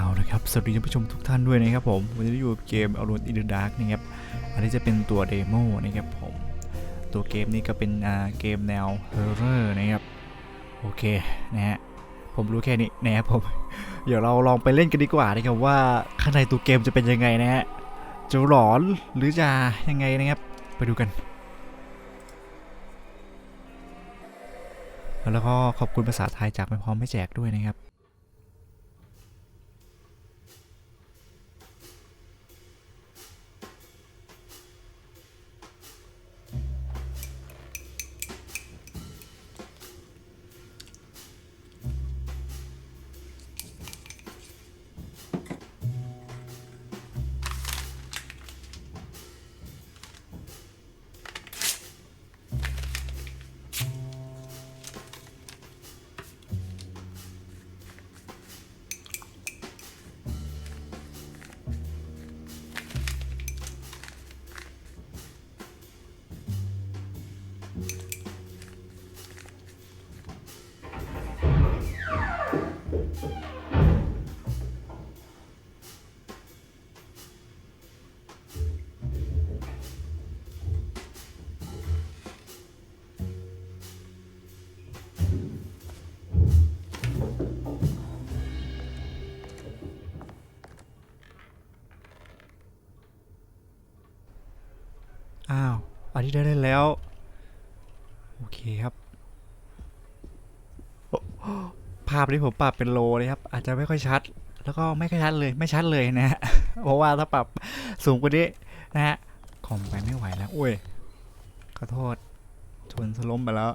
เอาละครับ สวัสดีท่านผู้ชมทุกท่านด้วยนะครับผม วันนี้อยู่กับเกม Alone in the Dark นะครับ อันนี้จะเป็นตัวเดโมนะครับผม ตัวเกมนี้ก็เป็นเกมแนวเฮอร์เรอร์นะครับ โอเคนะฮะ ผมรู้แค่นี้นะครับผม เดี๋ยวเราลองไปเล่นกันดีกว่านะครับว่าข้างในตัวเกมจะเป็นยังไงนะฮะ จะหลอนหรือจะยังไงนะครับ ไปดูกันแล้วก็ขอบคุณภาษาไทยจากไม่พร้อมไม่แจกด้วยนะครับ อันนี้ได้เล่นแล้ว โอเคครับโอ้ภาพที่ผมปรับเป็นโลเลยครับ อาจจะไม่ค่อยชัด แล้วก็ไม่ค่อยชัดเลย ไม่ชัดเลยนะฮะ เพราะว่าถ้าปรับสูงกว่านี้นะฮะคอมไปไม่ไหวแล้วอุ้ย ขอโทษ ชนสล้มไปแล้ว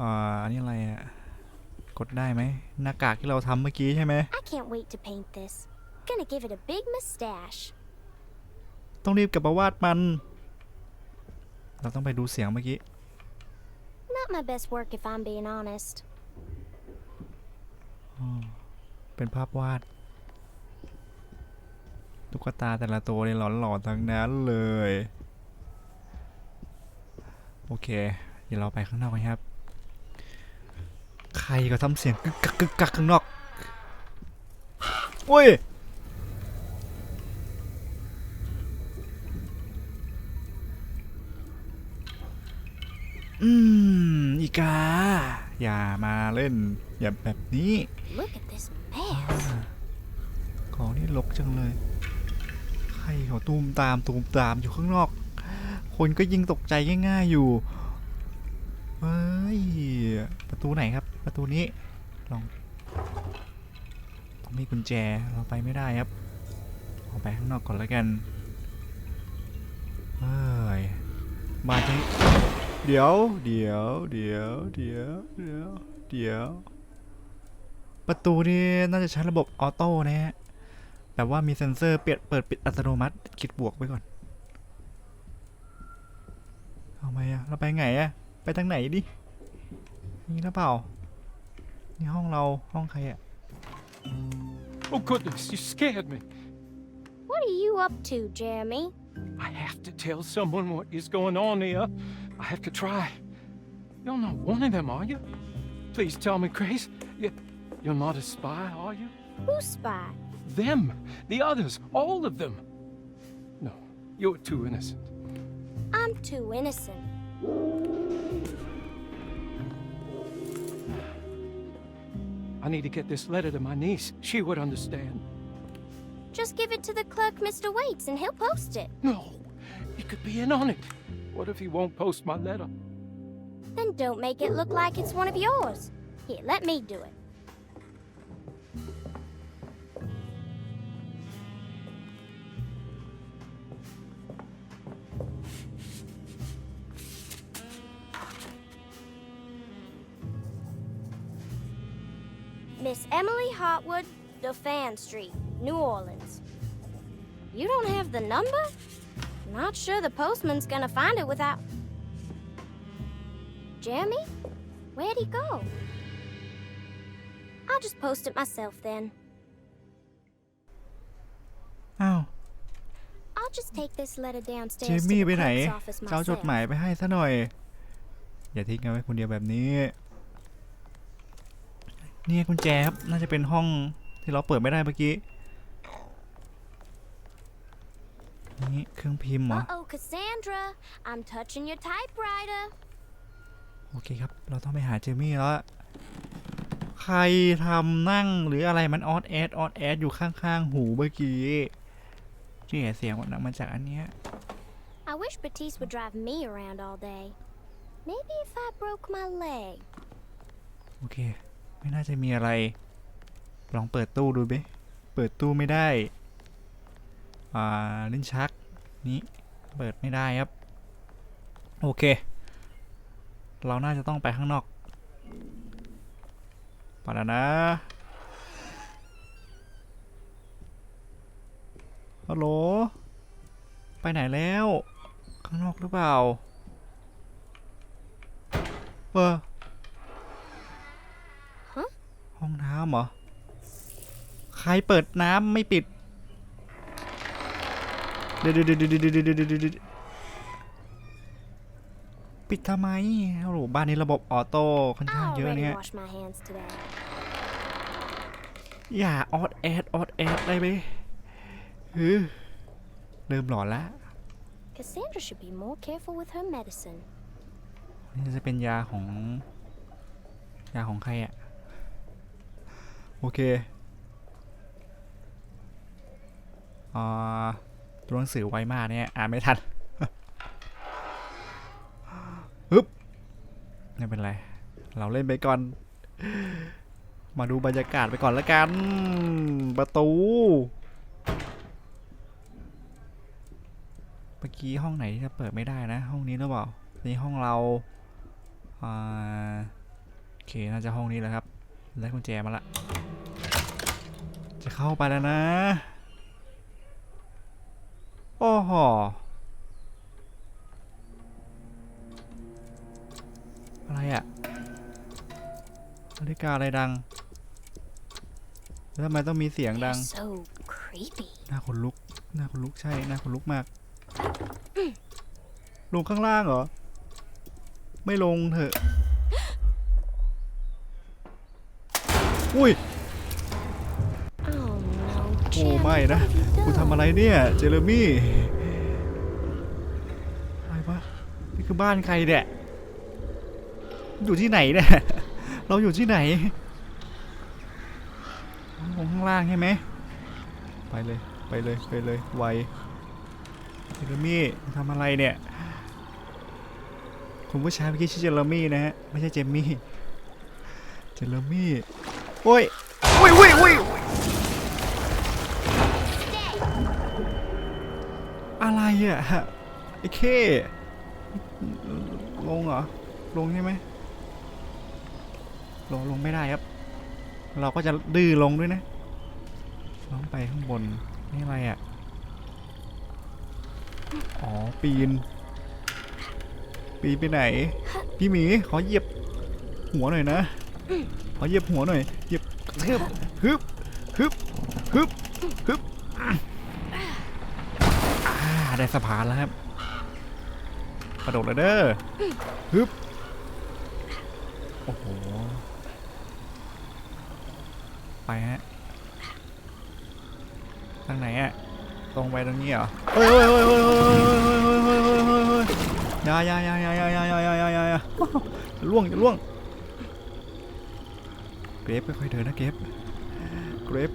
อ่าอันนี้อะไรอะ กดได้ไหม หน้ากากที่เราทำเมื่อกี้ใช่ไหม I can't wait to paint this. Gonna give it a big mustache. ต้องรีบกลับมาวาดมัน เราต้องไปดูเสียงเมื่อกี้ Not my best work if I'm being honest. เป็นภาพวาด ตุ๊กตาแต่ละตัวเนี่ยหลอนๆทั้งนั้นเลย โอเค เดี๋ยวเราไปข้างนอกกันครับ ใครก็ทำเสียงกึกกักกึกกักข้างนอกอุ้ย อืม อีกา อย่ามาเล่น อย่าแบบนี้ Look at this mess. ของนี่ลกจังเลย ใครเขาตูมตามตูมตามอยู่ข้างนอก คนก็ยิงตกใจง่ายๆอยู่เฮ้ย ประตูไหนครับ ประตูนี้ ลองต้องมีกุญแจ เราไปไม่ได้ครับ ออกไปข้างนอกก่อนแล้วกัน เฮ้ย มาที่ เดี๋ยว เดี๋ยว เดี๋ยว เดี๋ยว เดี๋ยว เดี๋ยว ประตูนี่น่าจะใช้ระบบออโต้นะฮะ แบบว่ามีเซ็นเซอร์เปิดเปิดปิดอัตโนมัติ คิดบวกไว้ก่อน เอาไหมอะเราไปไงอะไปทางไหนดิ นี่หรือเปล่า นี่ห้องเรา ห้องใครอะ Oh, goodness, you scared me. What are you up to, Jeremy? I have to tell someone what is going on here. I have to try. You're not one of them, are you? Please tell me, Grace. You, you're not a spy, are you? Who's spy? Them, the others, all of them. No, you're too innocent. I'm too innocent. I need to get this letter to my niece. She would understand. Just give it to the clerk, Mr. Waits, and he'll post it. No, he could be in on it. What if he won't post my letter? Then don't make it look like it's one of yours. Here, let me do it. Miss Emily Hotwood, Dauphin Street, New Orleans. You don't have the number? Not sure the postman's gonna find it without. Jeremy? Where'd he go? I'll just post it myself then. อ้าว I'll just take this letter เจ downstairs to มี่ the ไปไหน clerk's office จะเอาจด myself. หมายไปให้ซะหน่อย อย่าทิ้งกันไว้คนเดียวแบบนี้นี่กุญแจครับ น่าจะเป็นห้องที่เราเปิดไม่ได้เมื่อกี้ นี่เครื่องพิมพ์เหรอ Uh oh, Cassandra. I'm touching your typewriter. โอเคครับ เราต้องไปหาเจมี่แล้ว ใครทำนั่งหรืออะไรมันออดแอดออดแอดอยู่ข้างๆ หูเมื่อกี้นี่เสียงมันมาจากอันเนี้ย I wish Batiste would drive me around all day. Maybe if I broke my leg. โอเค ไม่น่าจะมีอะไร ลองเปิดตู้ดูไหมเปิดตู้ไม่ได้อ่า ลิ้นชักนี้เปิดไม่ได้ครับ โอเค เราน่าจะต้องไปข้างนอกไปแล้วนะฮัลโหล ไปไหนแล้ว ข้างนอกหรือเปล่าเออฮะห้องน้ำเหรอ ใครเปิดน้ำไม่ปิด เดือดเดือดเดือดเดือดเดือดเปิดทำไมโอ้โหบ้านนี้ระบบออโต้ค่อนข้างเยอะเนี่ยอย่าออดแอดออดแอดได้ไหมเริ่มหลอนละ Cassandra should be more careful with her medicine นี่จะเป็นยาของ ยาของใครอะโอเคอ่า ตัวหนังสือไวมากเนี่ยอ่านไม่ทันฮึบไม่เป็นไร เราเล่นไปก่อน มาดูบรรยากาศไปก่อนแล้วกัน ประตู เมื่อกี้ห้องไหนที่จะเปิดไม่ได้นะ ห้องนี้หรือเปล่า นี่ห้องเราอ่าโอเค น่าจะห้องนี้แหละครับ ได้กุญแจมาละ จะเข้าไปแล้วนะ อ้โหอะไรอะนาฬิกาอะไรดัง แล้วทำไมต้องมีเสียงดัง They're so creepy. หน้าคนลุก หน้าคนลุกใช่ หน้าคนลุกมาก ลงข้างล่างเหรอ ไม่ลงเถอะ อุ้ย Oh no, โอ้ไม่นะคุณทำอะไรเนี่ยเจเรมี่อะไรวะนี่คือบ้านใครเนี่ยอยู่ที่ไหนเนี่ยเราอยู่ที่ไหนลงข้างล่างใช่ไหมไปเลยไปเลยไปเลยไวเจเรมี่ทำอะไรเนี่ยคุณผู้ชายเมื่อกี้ชื่อเจเรมี่นะฮะไม่ใช่เจมมี่เจเรมี่โอ้ยโอ้ยโอ้ยโอ้ย อะไรอะไอ้เคลงเหรอ ลงใช่ไหมลงลงไม่ได้ครับ เราก็จะดื้อลงด้วยนะลองไปข้างบน นี่อะไรอะ อ๋อ ปีน ปีนไปไหน พี่หมีขอเหยียบหัวหน่อยนะ ขอเหยียบหัวหน่อย เหยียบฮึบฮึบฮึบฮึบฮึบ ได้สะพานแล้วครับกระโดดเลยเด้อฮึบโอ้โห ไปฮะ ทางไหนอะตรงไปตรงนี้เหรอเฮ้ยเฮ้ยเฮ้ยเฮ้ยเฮ้ยเฮ้ยเฮ้ยเฮ้ยเฮ้ยยายายายายายายายายายายาจะล่วงจะล่วง เกรฟค่อยๆเดินนะเกรฟเกรฟ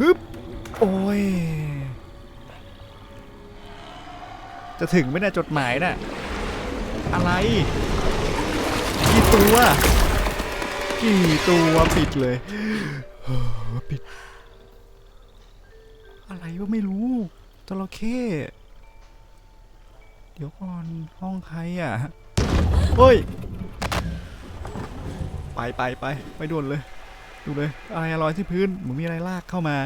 ฮึบโอ้ย จะถึงไมเนี่จดหมายน่ะ อะไร กี่ตัว กี่ตัวปิดเลยปิด อะไรวะไม่รู้จระเข้เดี๋ยวก่อนห้องใครอะเฮ้ย ไปไปไปไปด่วนเลย ดูเลยอะไรลอยที่พื้นเหมือนมีอะไรลากเข้ามา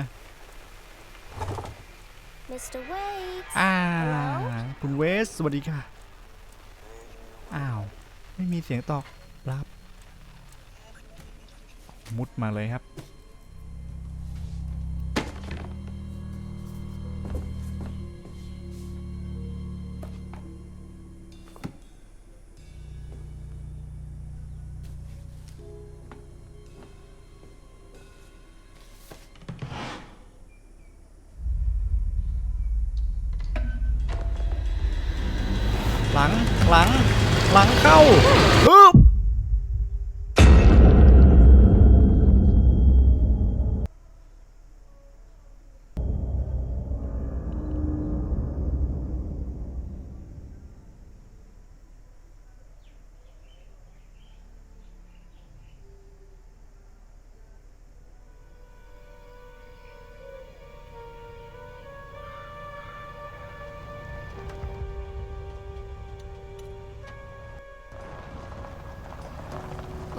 Mr. Waits. อ่า Hello? คุณเวส สวัสดีค่ะ อ้าว ไม่มีเสียงตอบรับ มุดมาเลยครับ หลังหลังหลังเข้าฮึ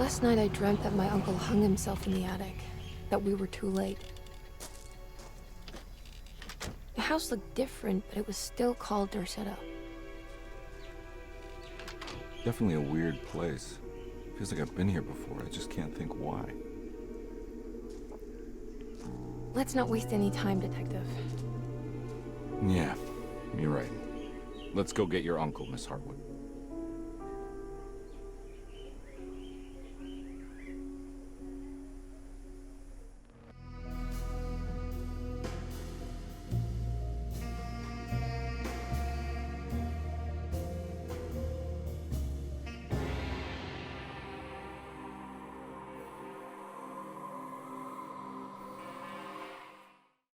Last night I dreamt that my uncle hung himself in the attic, that we were too late. The house looked different, but it was still called Dorsetto. Definitely a weird place. Feels like I've been here before. I just can't think why. Let's not waste any time, Detective. Yeah, you're right. Let's go get your uncle, Miss Hartwood.